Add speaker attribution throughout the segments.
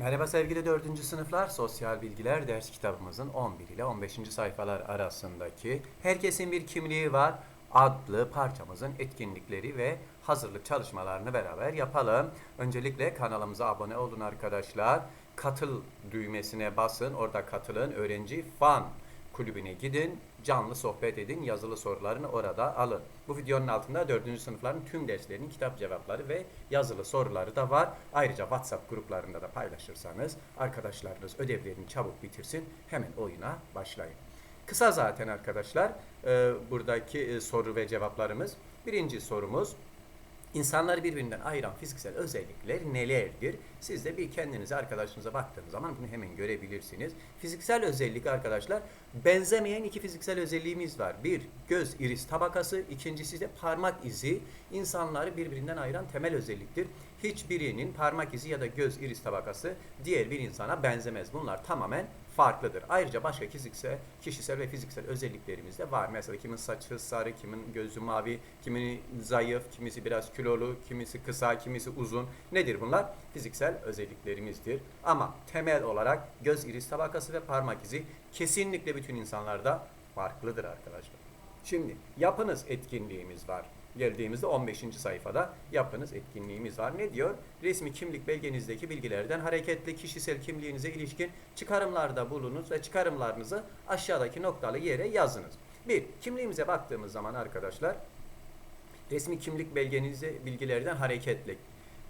Speaker 1: Merhaba sevgili 4. sınıflar. Sosyal Bilgiler ders kitabımızın 11 ile 15. sayfalar arasındaki Herkesin Bir Kimliği Var adlı parçamızın etkinlikleri ve hazırlık çalışmalarını beraber yapalım. Öncelikle kanalımıza abone olun arkadaşlar. Katıl düğmesine basın. Orada katılın. Öğrenci fan kulübüne gidin, canlı sohbet edin, yazılı sorularını orada alın. Bu videonun altında 4. sınıfların tüm derslerinin kitap cevapları ve yazılı soruları da var. Ayrıca WhatsApp gruplarında da paylaşırsanız arkadaşlarınız ödevlerini çabuk bitirsin, hemen oyuna başlayın. Kısa zaten arkadaşlar buradaki soru ve cevaplarımız. Birinci sorumuz İnsanları birbirinden ayıran fiziksel özellikler nelerdir? Siz de bir kendinize arkadaşınıza baktığınız zaman bunu hemen görebilirsiniz. Fiziksel özellik arkadaşlar benzemeyen iki fiziksel özelliğimiz var. Bir göz iris tabakası, ikincisi de parmak izi. İnsanları birbirinden ayıran temel özelliktir. Hiçbirinin parmak izi ya da göz iris tabakası diğer bir insana benzemez. Bunlar tamamen farklıdır. Ayrıca başka fiziksel, kişisel ve fiziksel özelliklerimiz de var. Mesela kimin saçı sarı, kimin gözü mavi, kimini zayıf, kimisi biraz kilolu, kimisi kısa, kimisi uzun. Nedir bunlar? Fiziksel özelliklerimizdir. Ama temel olarak göz iris tabakası ve parmak izi kesinlikle bütün insanlarda farklıdır arkadaşlar. Şimdi yapınız etkinliğimiz var. Geldiğimizde 15. sayfada yapınız etkinliğimiz var. Ne diyor? Resmi kimlik belgenizdeki bilgilerden hareketli kişisel kimliğinize ilişkin çıkarımlarda bulunuz ve çıkarımlarınızı aşağıdaki noktalı yere yazınız. Bir, kimliğimize baktığımız zaman arkadaşlar resmi kimlik belgenize bilgilerden hareketli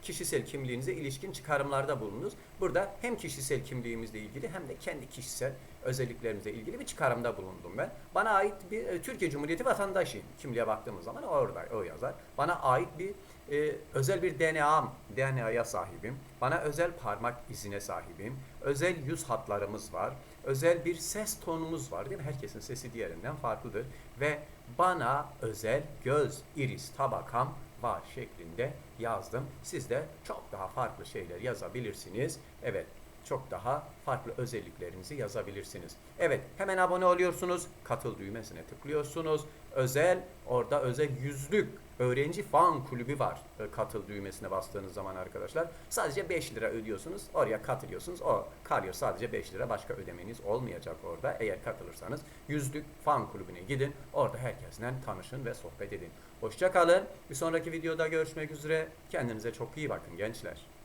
Speaker 1: kişisel kimliğinize ilişkin çıkarımlarda bulunuz. Burada hem kişisel kimliğimizle ilgili hem de kendi kişisel özelliklerimizle ilgili bir çıkarımda bulundum ben. Bana ait bir e, Türkiye Cumhuriyeti vatandaşıyım. Kimliğe baktığımız zaman orada o yazar. Bana ait bir e, özel bir DNA'm, DNA'ya sahibim. Bana özel parmak izine sahibim. Özel yüz hatlarımız var. Özel bir ses tonumuz var değil mi? Herkesin sesi diğerinden farklıdır. Ve bana özel göz iris tabakam var şeklinde yazdım. Siz de çok daha farklı şeyler yazabilirsiniz. Evet, çok daha farklı özelliklerinizi yazabilirsiniz. Evet, hemen abone oluyorsunuz. Katıl düğmesine tıklıyorsunuz. Özel, orada özel yüzlük öğrenci fan kulübü var. E, Katıl düğmesine bastığınız zaman arkadaşlar. Sadece 5 lira ödüyorsunuz. Oraya katılıyorsunuz. O kalıyor sadece 5 lira. Başka ödemeniz olmayacak orada. Eğer katılırsanız yüzlük fan kulübüne gidin. Orada herkesle tanışın ve sohbet edin. Hoşça kalın. Bir sonraki videoda görüşmek üzere. Kendinize çok iyi bakın gençler.